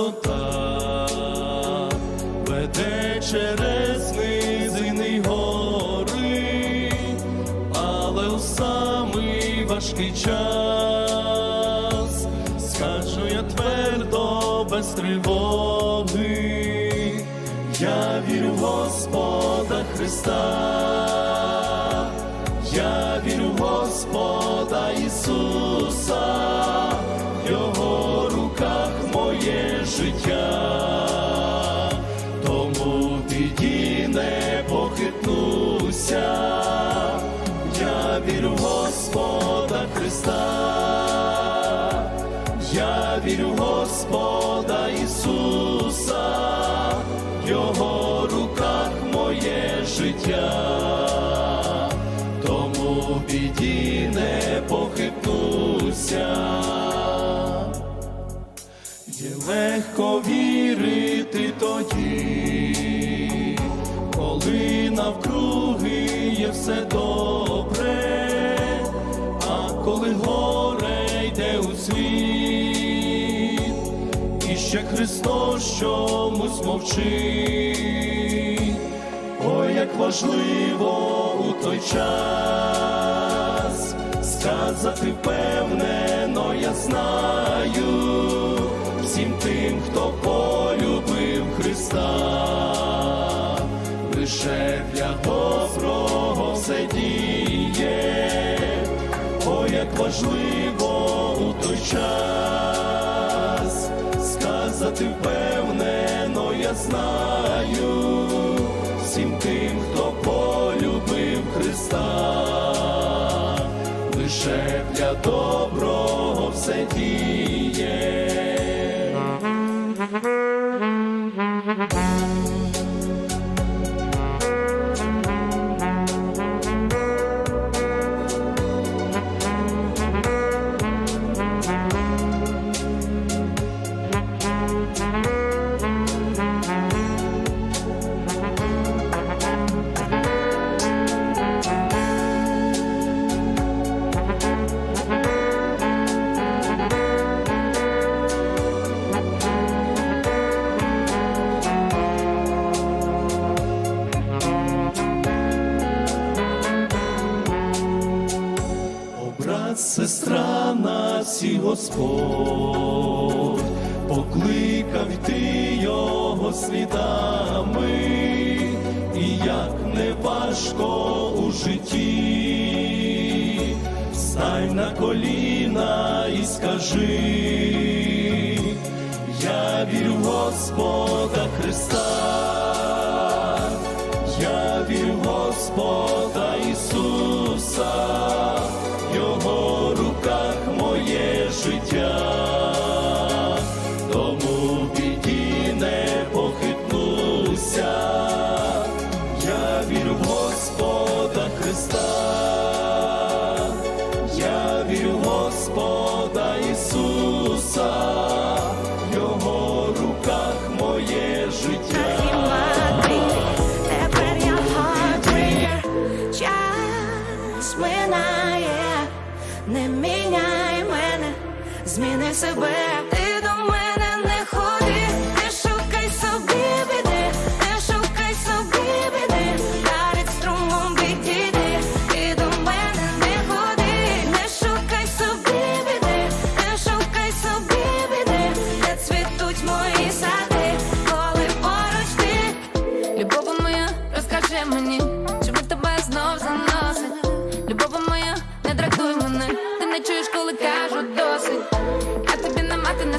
дорога частота веде через низини гори, але у самий важкий час. Скажу я твердо без тривоги, я вірю в Господа Христа. Я вірю в Господа Ісуса, легко вірити тоді, коли навкруги є все добре, а коли горе йде у світ, і ще Христос чомусь мовчить. Ой, як важливо у той час сказати впевнено, я знаю всім тим, хто полюбив Христа, лише для доброго все діє, ой, як важливо у той час сказати впевнено, на коліна і скажи, я вірю в Господа Христа. зміни себе.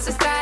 sister.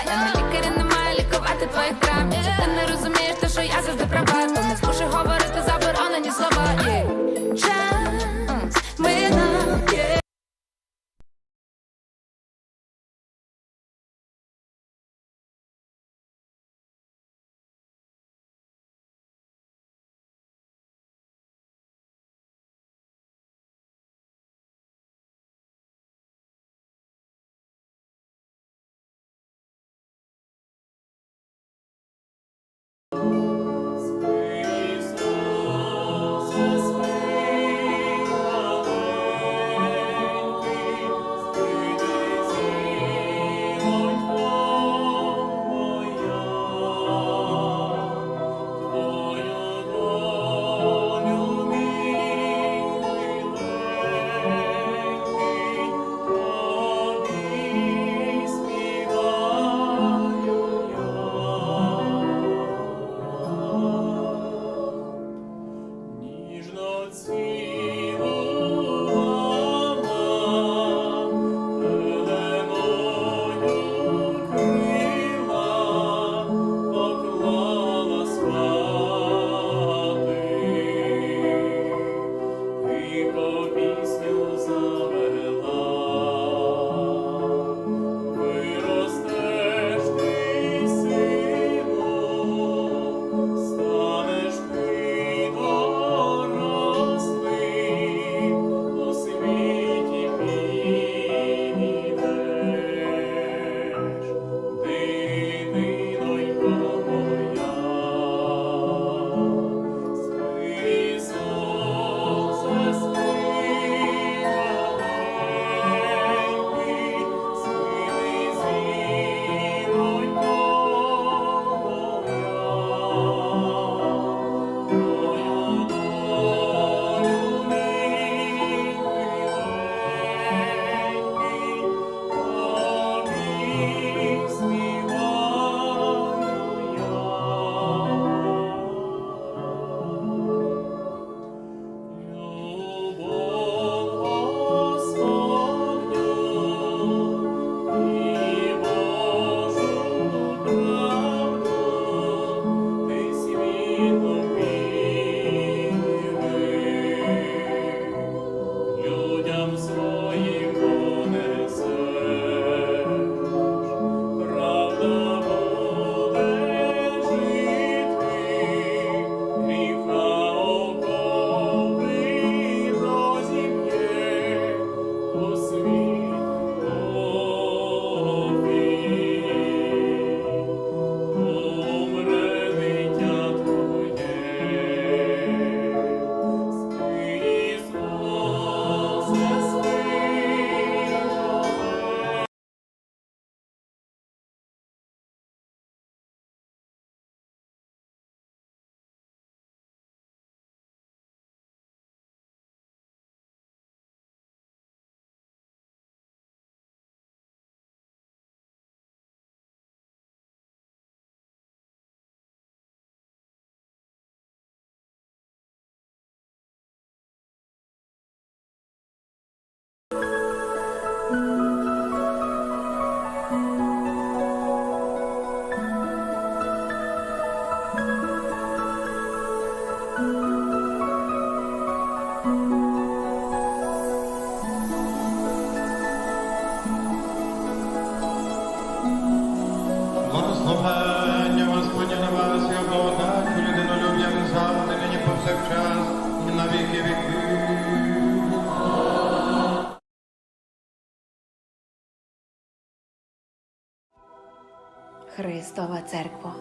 Христова церкво,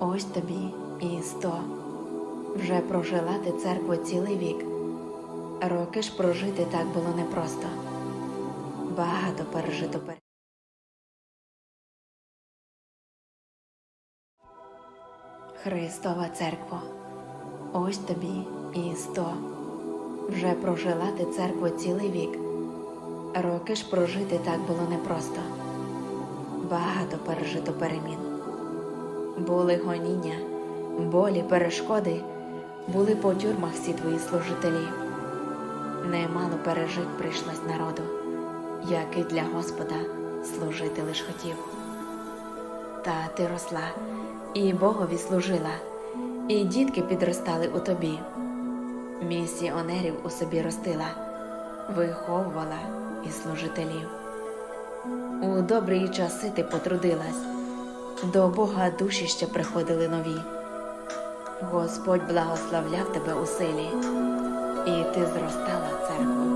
ось тобі і сто. Вже прожила ти церкву цілий вік. Роки ж прожити так було непросто. Багато пережито пер. Христова церкво, ось тобі і сто. Вже прожила ти церкву цілий вік. Роки ж прожити так було непросто. Багато пережито перемін. Були гоніння, болі, перешкоди, були по тюрмах всі твої служителі. Немало пережить прийшлось народу, як і для Господа служити лиш хотів. Та ти росла, і Богові служила, і дітки підростали у тобі. Місіонерів у собі ростила, виховувала і служителів. У добрі часи ти потрудилась, до Бога душі ще приходили нові. Господь благословляв тебе у силі, і ти зростала церкву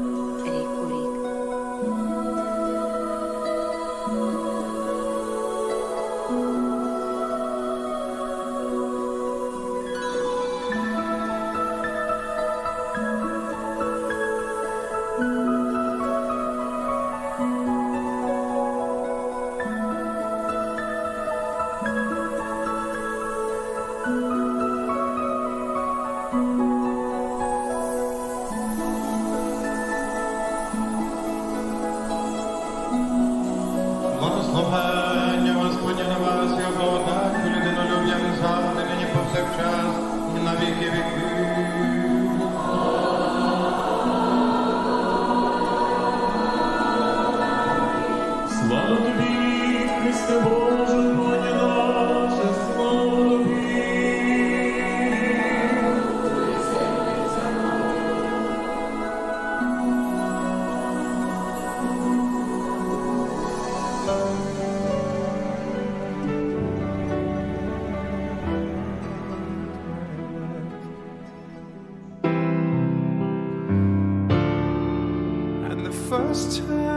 Благословення Господня на вас, його благодать, людинолюб'я не завжди, нині повсякчас, і на віки віків. last time.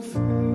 feel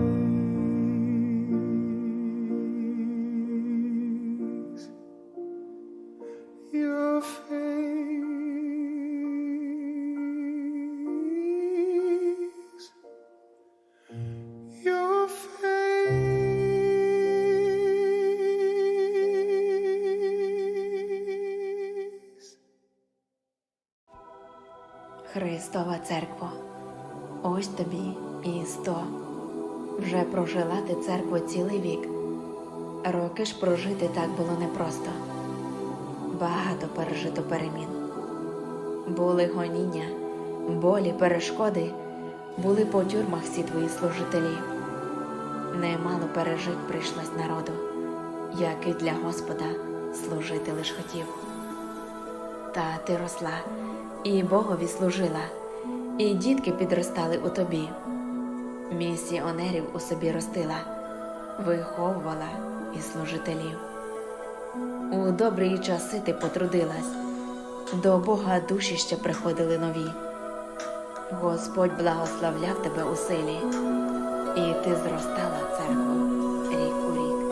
так було непросто. Багато пережито перемін. Були гоніння, болі, перешкоди, були по тюрмах всі твої служителі. Немало пережить прийшлось народу, як і для Господа служити лиш хотів. Та ти росла, і Богові служила, і дітки підростали у тобі. Місіонерів у собі ростила, виховувала і служителів. У добрі часи ти потрудилась, до Бога душі ще приходили нові. Господь благословляв тебе у силі, і ти зростала церкву рік у рік.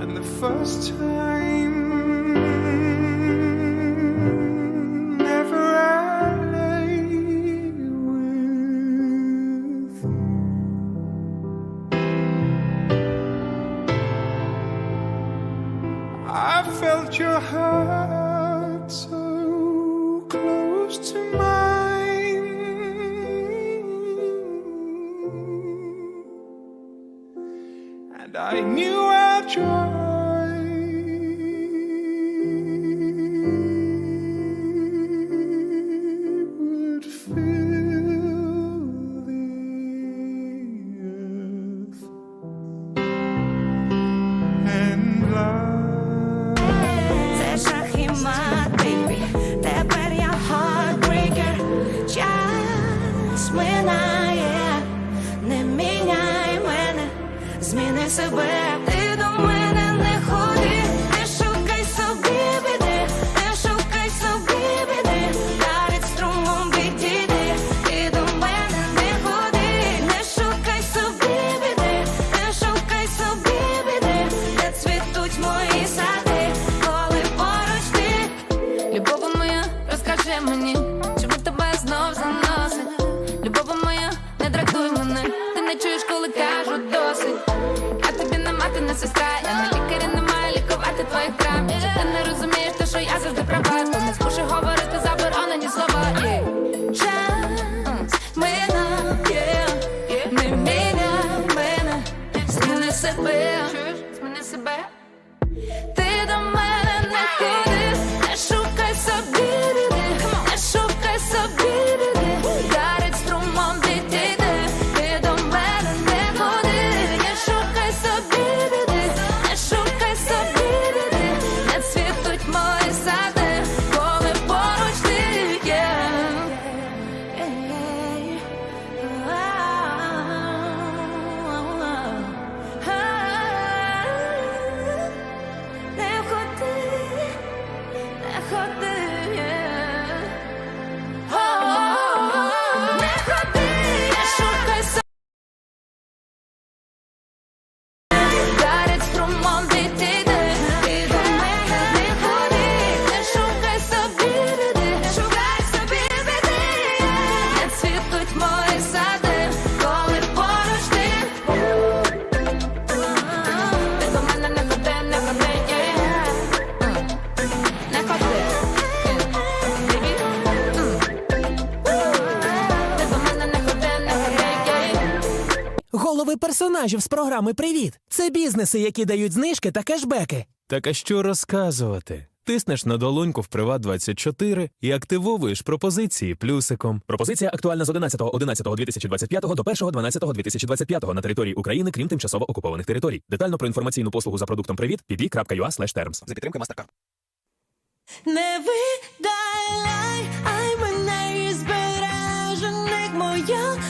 And the first time персонажів з програми Привіт. Це бізнеси, які дають знижки та кешбеки. Так а що розказувати? Тиснеш на долоньку в Приват 24 і активовуєш пропозиції плюсиком. Пропозиція актуальна з 11.11.2025 до 1.12.2025 на території України, крім тимчасово окупованих територій. Детально про інформаційну послугу за продуктом Привіт pb.ua.terms. за підтримки Mastercard. Не видаляй, ай мене збережених моя.